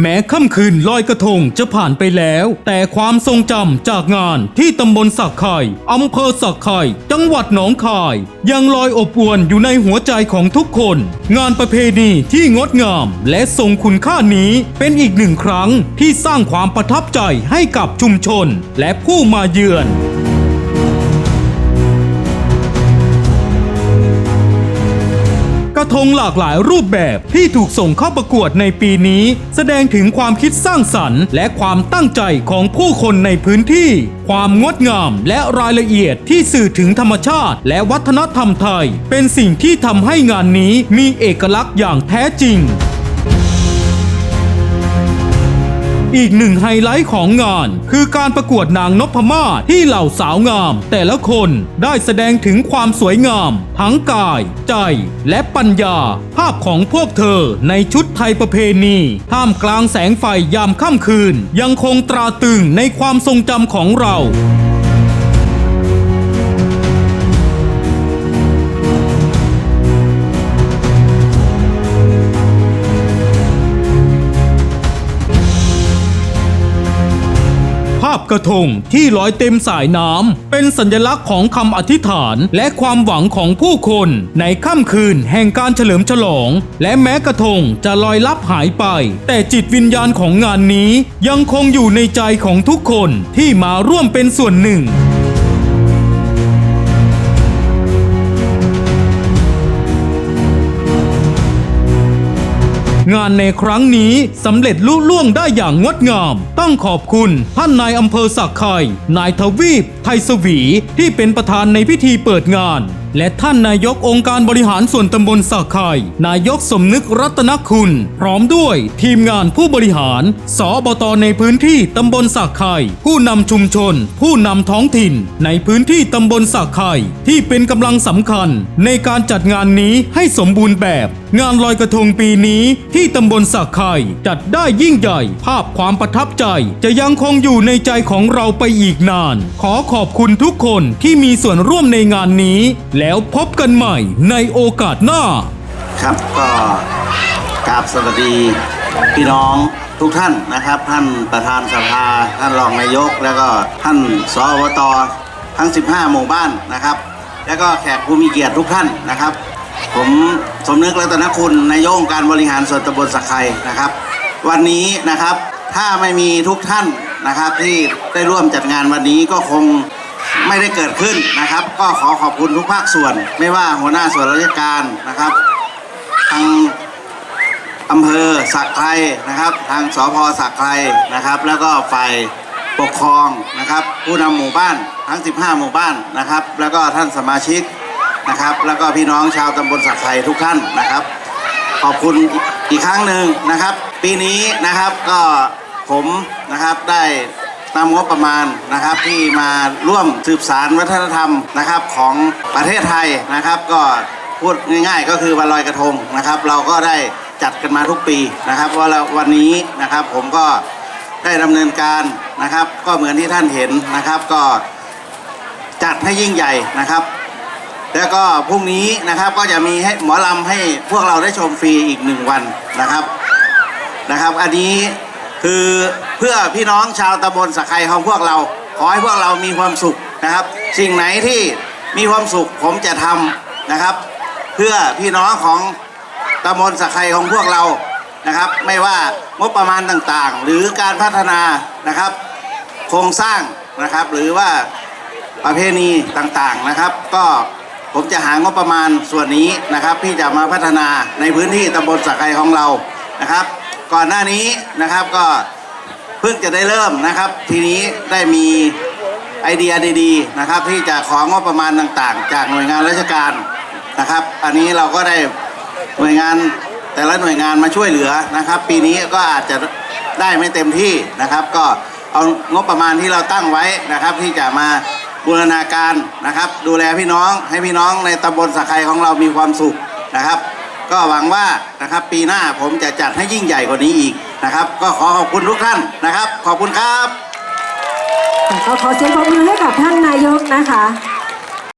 แม้ค่ำคืนลอยกระทงจะผ่านไปแล้ว แต่ความทรงจำจากงานที่ตำบลสักไข่อำเภอสักไข่จังหวัดหนองคาย ยังลอยอบอวนอยู่ในหัวใจของทุกคน งานประเพณีที่งดงามและทรงคุณค่านี้เป็นอีกหนึ่งครั้งที่สร้างความประทับใจให้กับชุมชนและผู้มาเยือน ระทงหลากหลายรูปแบบที่ถูกส่งเข้าประกวดในปีนี้ แสดงถึงความคิดสร้างสรรค์ และความตั้งใจของผู้คนในพื้นที่ ความงดงามและรายละเอียดที่สื่อถึงธรรมชาติ และวัฒนธรรมไทย เป็นสิ่งที่ทำให้งานนี้มีเอกลักษณ์อย่างแท้จริง อีกหนึ่งไฮไลท์ของงาน คือการประกวดนางนพมาศที่เหล่าสาวงาม แต่ละคนได้แสดงถึงความสวยงาม ทั้งกาย ใจ และปัญญา ภาพของพวกเธอในชุดไทยประเพณีท่ามกลางแสงไฟยามค่ำคืน ยังคงตราตรึงในความทรงจำของเรา กระทงที่ลอยเต็มสายน้ำเป็นสัญลักษณ์ของคำอธิษฐานและความหวังของผู้คนในค่ำคืนแห่งการเฉลิมฉลอง และแม้กระทงจะลอยลับหายไป แต่จิตวิญญาณของงานนี้ยังคงอยู่ในใจของทุกคนที่มาร่วมเป็นส่วนหนึ่ง งานในครั้งนี้สำเร็จลุล่วงได้อย่างงดงาม ต้องขอบคุณท่านนายอำเภอสักไข่นายทวีป ไทยสวีที่เป็นประธานในพิธีเปิดงาน และท่านนายกองค์การบริหารส่วนตำบลสักไข่นายกสมนึกรัตนคุณ พร้อมด้วยทีมงานผู้บริหาร สอบตในพื้นที่ตำบลสักไข่ผู้นำชุมชน ผู้นำท้องถิ่น ในพื้นที่ตำบลสักไข่ที่เป็นกำลังสำคัญ ในการจัดงานนี้ให้สมบูรณ์แบบ งานลอยกระทงปีนี้ที่ตำบลสักไข่จัดได้ยิ่งใหญ่ ภาพความประทับใจจะยังคงอยู่ในใจของเราไปอีกนาน ขอขอบคุณทุกคนที่มีส่วนร่วมในงานนี้ แล้วพบกันใหม่ในโอกาสหน้า ครับก็กราบสวัสดีพี่น้องทุกท่านนะครับ ท่านประธานสภา ท่านรองนายก แล้วก็ท่านสวตทั้ง 15 หมู่บ้านนะครับ แล้วก็แขกผู้มีเกียรติทุกท่านนะครับ ผมสมนึกรัตนคุณนายกองการบริหารส่วนตำบลสักไคนะครับ วันนี้นะครับถ้าไม่มีทุกท่านนะครับ ที่ได้ร่วมจัดงานวันนี้ก็คงไม่ได้เกิดขึ้นนะครับ ก็ขอขอบคุณทุกภาคส่วน ไม่ว่าหัวหน้าส่วนราชการนะครับ ทางอำเภอสักไทยนะครับ ทางสพสักไทยนะครับ แล้วก็ฝ่ายปกครองนะครับ ผู้นำหมู่บ้านทั้ง 15 หมู่บ้านนะครับ แล้วก็ท่านสมาชิก นะครับ แล้วก็พี่น้องชาวตำบลสักไทยทุกท่านนะครับ ขอบคุณอีกครั้งหนึ่งนะครับ ปีนี้นะครับก็ผมนะครับได้นำงบประมาณนะครับที่มาร่วมสืบสารวัฒนธรรมนะครับของประเทศไทยนะครับ ก็พูดง่าย ๆ ก็คือวันลอยกระทงนะครับ เราก็ได้จัดกันมาทุกปีนะครับว่าวันนี้นะครับผมก็ได้ดำเนินการนะครับ ก็เหมือนที่ท่านเห็นนะครับ ก็จัดให้ยิ่งใหญ่นะครับ แล้วก็พรุ่งนี้นะครับก็จะมีให้หมอลำให้พวกเราได้ชมฟรีอีกหนึ่งวันนะครับนะครับ อันนี้คือเพื่อพี่น้องชาวตำบลสักไคของพวกเรา ขอให้พวกเรามีความสุขนะครับ สิ่งไหนที่มีความสุขผมจะทำนะครับ เพื่อพี่น้องของตำบลสักไคของพวกเรานะครับ ไม่ว่างบประมาณต่างๆ หรือการพัฒนานะครับ โครงสร้างนะครับ หรือว่าประเพณีต่างๆนะครับ ก็ ผมจะหางบประมาณส่วนนี้นะครับ ที่จะมาพัฒนาในพื้นที่ตำบลสักไคของเรานะครับ ก่อนหน้านี้นะครับก็เพิ่งจะได้เริ่มนะครับ ทีนี้ได้มีไอเดียดีๆนะครับ ที่จะของบประมาณต่างๆ จากหน่วยงานราชการนะครับ อันนี้เราก็ได้หน่วยงานแต่ละหน่วยงานมาช่วยเหลือนะครับ ปีนี้ก็อาจจะได้ไม่เต็มที่นะครับ ก็เอางบประมาณที่เราตั้งไว้นะครับ ที่จะมา บูรณาการนะครับ ดูแลพี่น้องให้พี่น้องในตำบลสะไครของเรามีความสุขนะครับ ก็หวังว่านะครับปีหน้าผมจะจัดให้ยิ่งใหญ่กว่านี้อีกนะครับ ก็ขอขอบคุณทุกท่านนะครับ ขอบคุณครับก็ขอเสียงปรบมือให้กับท่านนายกนะคะ